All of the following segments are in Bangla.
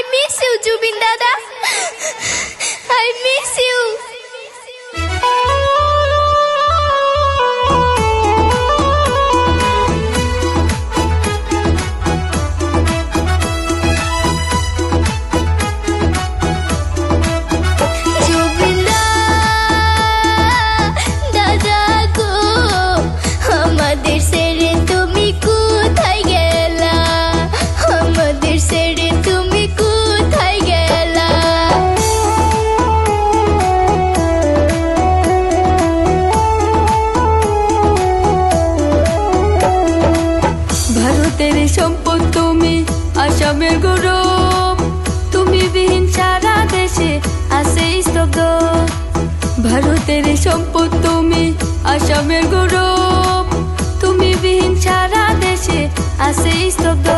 I miss you, Jubin Dada. I miss you. ভারতের সম্পদ তুমি, আসামের গৌরব। তুমি বিহীন সারা দেশে আছে স্তব্ধ। ভারতের সম্পদ তুমি, আসামের গৌরব। তুমি বিহীন সারা দেশে আছে স্তব্ধ।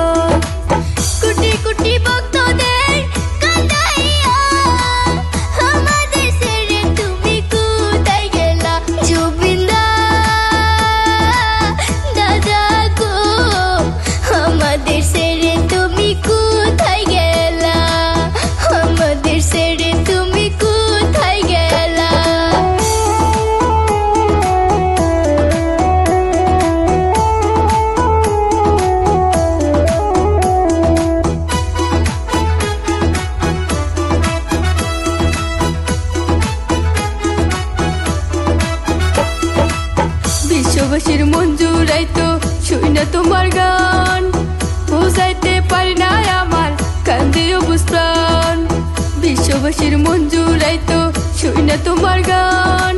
তুমি কোথায় গেলা? তুমি কোথায় গেলা? বিশ্ববাসীর জুড়াই তো শুই না তোমার গান বিশ্ববাসীর মন জুড়াই তো শুই না তোমার গান।